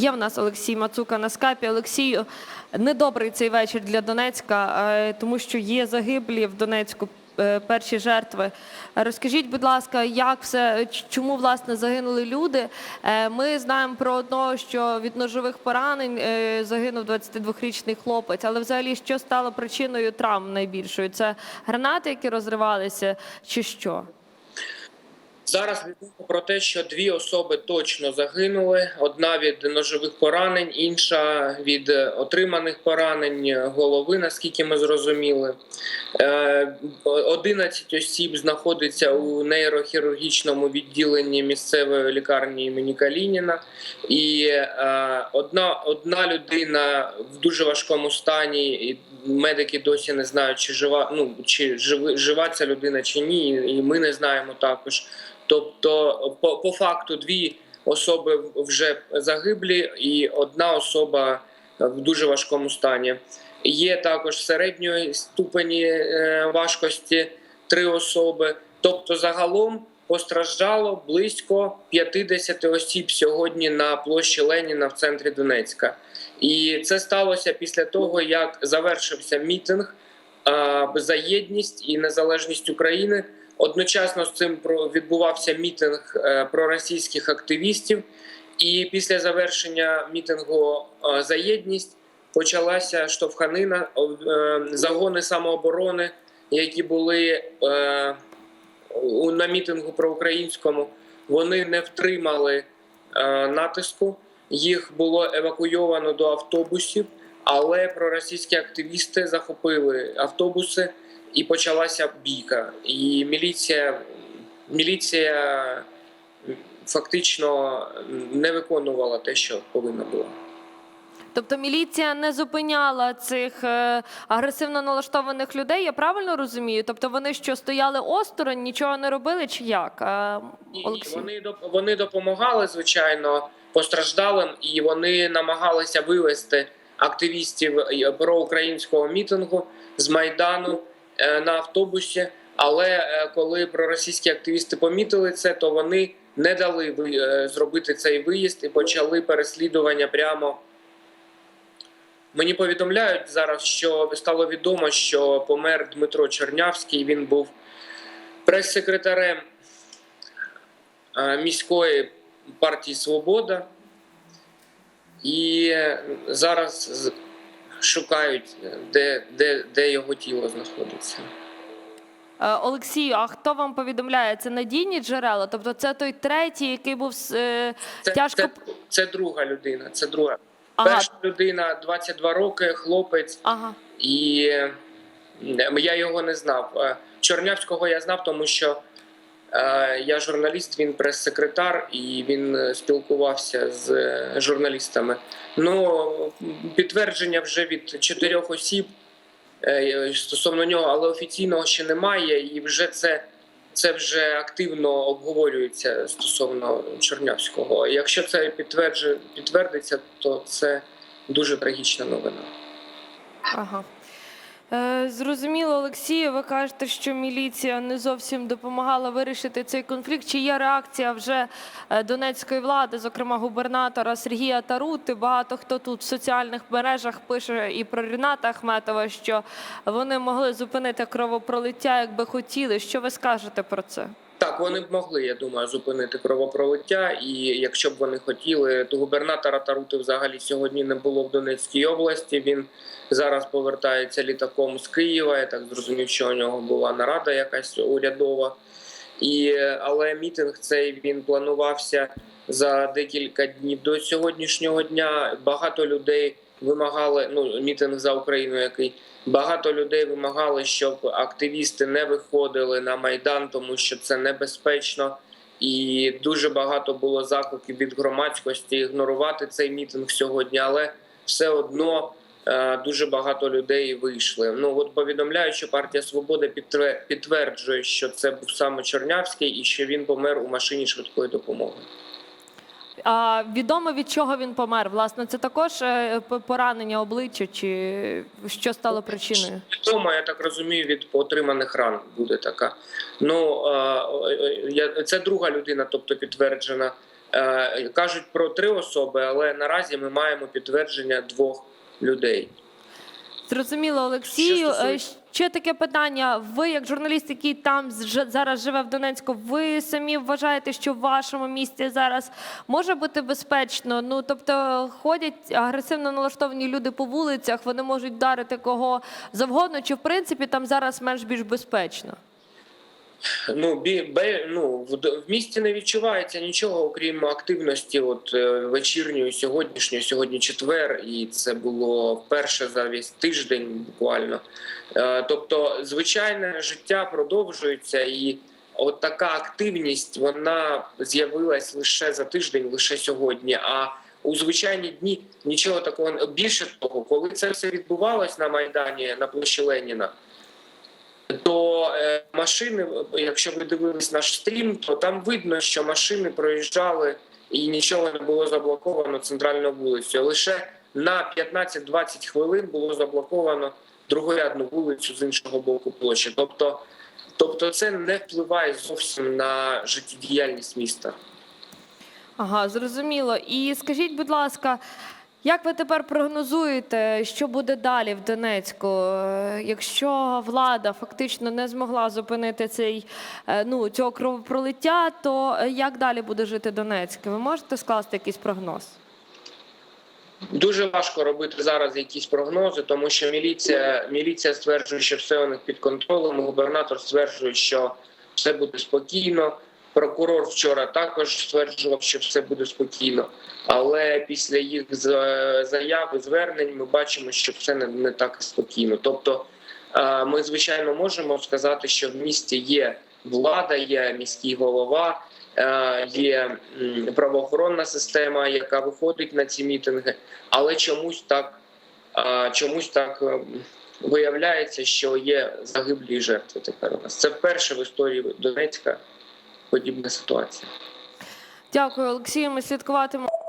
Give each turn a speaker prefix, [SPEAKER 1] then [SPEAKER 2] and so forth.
[SPEAKER 1] Є в нас Олексій Мацука на скапі. Олексію, недобрий цей вечір для Донецька, е, тому що є загиблі в Донецьку. е, Перші жертви. Розкажіть, будь ласка, як все, чому власне загинули люди? Е, Ми знаємо про одного, що від ножових поранень загинув 22-річний хлопець. Але взагалі, що стало причиною травм найбільшою? Це гранати, які розривалися, чи що?
[SPEAKER 2] Зараз відомо про те, що дві особи точно загинули: одна від ножових поранень, інша від е, отриманих поранень голови, наскільки ми зрозуміли. Е, 11 осіб знаходиться у нейрохірургічному відділенні місцевої лікарні імені Калініна, і е, одна, одна людина в дуже важкому стані, і медики досі не знають, чи жива, ну чи жива ця людина чи ні, і ми не знаємо також. Тобто, по, по факту, дві особи вже загиблі, і одна особа в дуже важкому стані. Є також середньої ступені е, важкості три особи. Тобто, загалом постраждало близько 50 осіб сьогодні на площі Леніна в центрі Донецька. І це сталося після того, як завершився мітинг за єдність і незалежність України. Одночасно з цим відбувався мітинг е, проросійських активістів, і після завершення мітингу е, за єдність почалася штовханина, е, загони самооборони, які були на мітингу проукраїнському, вони не втримали натиску. Їх було евакуйовано до автобусів, але проросійські активісти захопили автобуси і почалася бійка. І міліція, міліція фактично не виконувала те, що повинна була.
[SPEAKER 1] Тобто міліція не зупиняла цих е, агресивно налаштованих людей, я правильно розумію? Тобто вони що стояли осторонь, нічого не робили, чи як? Е,
[SPEAKER 2] Ні,
[SPEAKER 1] Олексій?
[SPEAKER 2] Вони вони допомагали звичайно постраждалим, і вони намагалися вивести активістів е, проукраїнського мітингу з майдану на автобусі. Але е, коли проросійські активісти помітили це, то вони не дали е, зробити цей виїзд і почали переслідування прямо. Мені повідомляють зараз, що стало відомо, що помер Дмитро Чернявський. Він був прес-секретарем е, міської партії Свобода, і зараз шукають, де, де, де його тіло знаходиться.
[SPEAKER 1] Е, Олексію, а хто вам повідомляє? Це надійні джерела? Тобто це той третій, який був е,
[SPEAKER 2] Це,
[SPEAKER 1] тяжко.
[SPEAKER 2] це, це друга людина. Це друга.
[SPEAKER 1] Ага,
[SPEAKER 2] Перша людина 22 роки, хлопець,
[SPEAKER 1] ага.
[SPEAKER 2] і е, я його не знав. Е, Чорнявського я знав, тому що е, я журналіст, він прес-секретар, і він е, спілкувався з е, журналістами. Ну, підтвердження вже від чотирьох осіб е, стосовно нього, але офіційного ще немає, і вже це. Це вже активно обговорюється стосовно Чорнявського. Якщо це підтверджу- підтвердиться, то це дуже трагічна новина.
[SPEAKER 1] Ага. Е, Зрозуміло, Олексію, ви кажете, що міліція не зовсім допомагала вирішити цей конфлікт. Чи є реакція вже е, донецької влади, зокрема губернатора Сергія Тарути? Багато хто тут в соціальних мережах пише і про Ріната Ахметова, що вони могли зупинити кровопролиття, якби хотіли. Що ви скажете про це?
[SPEAKER 2] Так, вони б могли, я думаю, зупинити кровопролиття. І якщо б вони хотіли, то губернатора Тарути взагалі сьогодні не було в Донецькій області. Він зараз повертається літаком з Києва. Я так зрозумів, що у нього була нарада якась урядова. І, але мітинг цей він планувався за декілька днів до сьогоднішнього дня. Багато людей вимагали ну мітинг за Україну, який багато людей вимагали, щоб активісти не виходили на майдан, тому що це небезпечно. І дуже багато було закликів від громадськості ігнорувати цей мітинг сьогодні, але все одно е, дуже багато людей вийшли. Ну от повідомляють, що партія Свобода підтверджує, що це був саме Чернявський і що він помер у машині швидкої допомоги.
[SPEAKER 1] А відомо від чого він помер? Власне, це також е, поранення обличчя, чи що стало причиною?
[SPEAKER 2] Відомо, я так розумію, від отриманих ран буде така. Ну е, е, це друга людина, тобто підтверджена Е, Кажуть про три особи, але наразі ми маємо підтвердження двох людей.
[SPEAKER 1] Зрозуміло, Олексію. Ще таке питання. Ви, як журналіст, який там зараз живе в Донецьку, ви самі вважаєте, що в вашому місті зараз може бути безпечно? Ну тобто ходять агресивно налаштовані люди по вулицях, вони можуть вдарити кого завгодно, чи в принципі там зараз менш більш безпечно?
[SPEAKER 2] Ну, бі, бе, ну в, в місті не відчувається нічого, окрім активності, от е, вечірньої, сьогоднішньої, сьогодні четвер, і це було вперше за весь тиждень буквально. Е, тобто, звичайне життя продовжується, і от така активність вона з'явилась лише за тиждень, лише сьогодні. А у звичайні дні нічого такого більше того, коли це все відбувалось на майдані на площі Леніна то е, машини, якщо ви дивились наш стрім, то там видно, що машини проїжджали і нічого не було заблоковано центральною вулицею. Лише на 15-20 хвилин було заблоковано другорядну вулицю з іншого боку площі. Тобто, тобто це не впливає зовсім на життєдіяльність міста.
[SPEAKER 1] Ага, зрозуміло. І скажіть, будь ласка, як ви тепер прогнозуєте, що буде далі в Донецьку? Е, Якщо влада фактично не змогла зупинити цей е, ну цього кровопролиття, то е, як далі буде жити Донецьк? Ви можете скласти якийсь прогноз?
[SPEAKER 2] Дуже важко робити зараз якісь прогнози, тому що міліція, міліція стверджує, що все у них під контролем. Губернатор стверджує, що все буде спокійно. Прокурор вчора також стверджував, що все буде спокійно. Але після їх заяв і звернень ми бачимо, що все не, так спокійно. Тобто, е, ми звичайно можемо сказати, що в місті є влада, є міський голова, е, є правоохоронна система, яка виходить на ці мітинги, але чомусь так, е, чомусь так виявляється, що є загиблі жертви тепер у нас. Це вперше в історії Донецька подібна ситуація.
[SPEAKER 1] Дякую, Олексію. Ми слідкуватимемо